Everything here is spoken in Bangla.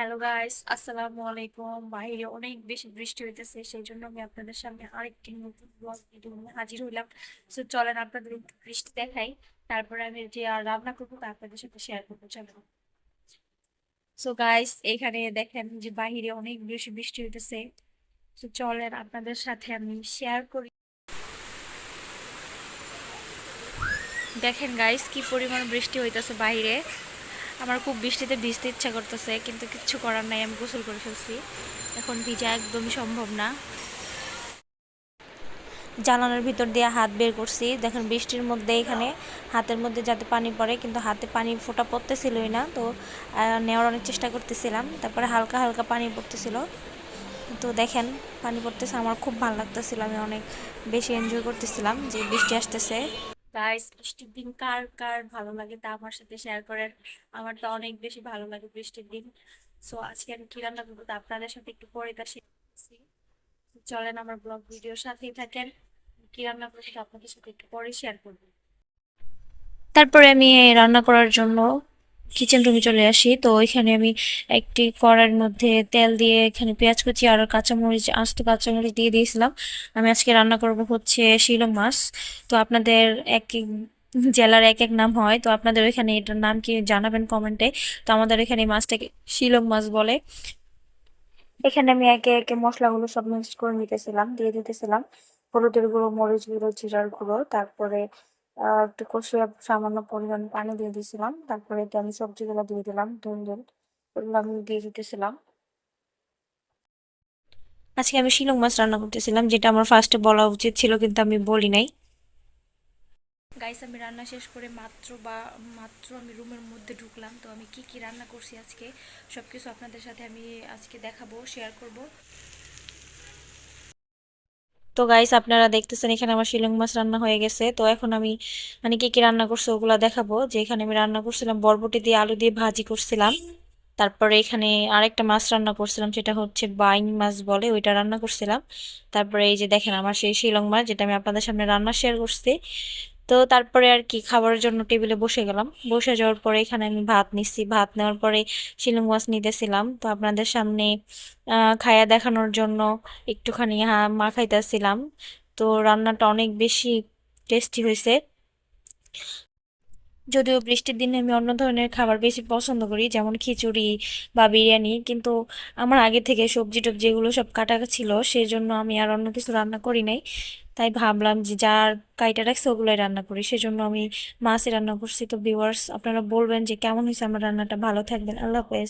হ্যালো গাইস আসসালামু আলাইকুম বাইরে অনেক বেশি বৃষ্টি হইতেছে, সেই জন্য আমি আপনাদের সামনে আরেকটি নতুন ব্লগ ভিডিও নিয়ে হাজির হইলাম। সো চলেন আপনাদের একটু বৃষ্টি দেখাই। তারপরে আমি যে আর রান্না করব তা আপনাদের সাথে শেয়ার করব, চলো। সো গাইস এখানে দেখেন যে বাহিরে অনেক বেশি বৃষ্টি হইতেছে। তো চলেন আপনাদের সাথে আমি শেয়ার করি। দেখেন গাইস কি পরিমাণ বৃষ্টি হইতেছে বাইরে। আমার খুব বৃষ্টিতে ভিজতে ইচ্ছা করতেছে, কিন্তু কিচ্ছু করার নাই, আমি গোসল করে ফেলছি। এখন ভিজা একদমই সম্ভব না। জানালার ভিতর দিয়ে হাত বের করছি। দেখেন বৃষ্টির মধ্যে এখানে হাতের মধ্যে যাতে পানি পড়ে, কিন্তু হাতে পানি ফোটা পড়তেছিলই না, তো নেওয়ার অনেক চেষ্টা করতেছিলাম। তারপরে হালকা হালকা পানি পড়তেছিল। তো দেখেন, পানি পড়তেছে, আমার খুব ভালো লাগতেছিল, আমি অনেক বেশি এনজয় করতেছিলাম যে বৃষ্টি আসতেছে। গাইস বৃষ্টির দিন কার কার ভালো লাগে তা আমার সাথে শেয়ার করেন। আমার তো অনেক বেশি ভালো লাগে বৃষ্টির দিন। সো আজকে আমি কি রান্না করব আপনাদের সাথে একটু পরে তা শিখছি চলেন আমার ব্লগ ভিডিওর সাথেই থাকেন। কি রান্না করছি আপনাদের সাথে একটু পরে শেয়ার করব। তারপরে আমি রান্না করার জন্য কিচেন রুমে চলে আসি। তো এখানে আমি একটি কড়াইয়ের মধ্যে তেল দিয়ে এখানে পেঁয়াজ কুচি আর কাঁচামরিচ, আস্ত কাঁচামরিচ দিয়ে দিয়েছিলাম। আমি আজকে রান্না করব হচ্ছে শিলং মাছ। তো আপনাদের এক এক জেলার এক এক নাম হয়। তো আপনাদের ওইখানে এটার নাম কি জানাবেন কমেন্টে। তো আমাদের এখানে মাছটাকে শিলং মাছ বলে। এখানে আমি একে একে মশলাগুলো সব মিক্স করে নিতেছিলাম, দিয়ে দিতেছিলাম। হলুদের গুঁড়ো মরিচ গুঁড়ো জিরার গুঁড়ো, তারপরে একটু কষিয়ে সামান্য পরিমাণ পানি দিয়ে দিয়েছিলাম। তারপরে এতে আমি সবজিগুলো দিয়ে দিলাম, ধুন এগুলো আমি দিয়ে দিতেছিলাম। আজকে আমি শিলং মাছ রান্না করতেছিলাম, যেটা আমার ফার্স্টে বলা উচিত ছিল, কিন্তু আমি বলি নাই। গাইস আমি রান্না শেষ করে মাত্র বা মাত্র আমি রুমের মধ্যে ঢুকলাম, তো আমি কি কি রান্না করছি আজকে সব কিছু আপনাদের সাথে আমি আজকে দেখাবো শেয়ার করব। তো গাইস আপনারা দেখতেছেন এখানে আমার শিলং মাছ রান্না হয়ে গেছে। তো এখন আমি মানে কি কি রান্না করছি ওগুলো দেখাবো। যে এখানে আমি রান্না করছিলাম বরবটি দিয়ে আলু দিয়ে ভাজি করছিলাম। তারপরে এখানে আরেকটা মাছ রান্না করছিলাম, সেটা হচ্ছে বাইং মাছ বলে, ওইটা রান্না করছিলাম। তারপরে এই যে দেখেন আমার সেই শিলং মাছ, যেটা আমি আপনাদের সামনে রান্না শেয়ার করছি। তো তারপরে আর কি খাবারের জন্য টেবিলে বসে গেলাম। বসে যাওয়ার পরে এখানে আমি ভাত নিচ্ছি। ভাত নেওয়ার পরে শিলং মাছ নিতেছিলাম। তো আপনাদের সামনে খায়া দেখানোর জন্য একটুখানি মা খাইতেছিলাম। তো রান্নাটা অনেক বেশি টেস্টি হয়েছে যদিও বৃষ্টির দিনে আমি অন্য ধরনের খাবার বেশি পছন্দ করি, যেমন খিচুড়ি বা বিরিয়ানি, কিন্তু আমার আগে থেকে সবজি টবজি এগুলো সব কাটা ছিল সেই জন্য আমি আর অন্য কিছু রান্না করি নাই। তাই ভাবলাম যে যার কাইটা রাখছে ওগুলোই রান্না করি, সেজন্য আমি মাছই রান্না করছি। তো ভিউয়ার্স আপনারা বলবেন যে কেমন হয়েছে আমার রান্নাটা? ভালো থাকবেন। আল্লাহ হাফেজ।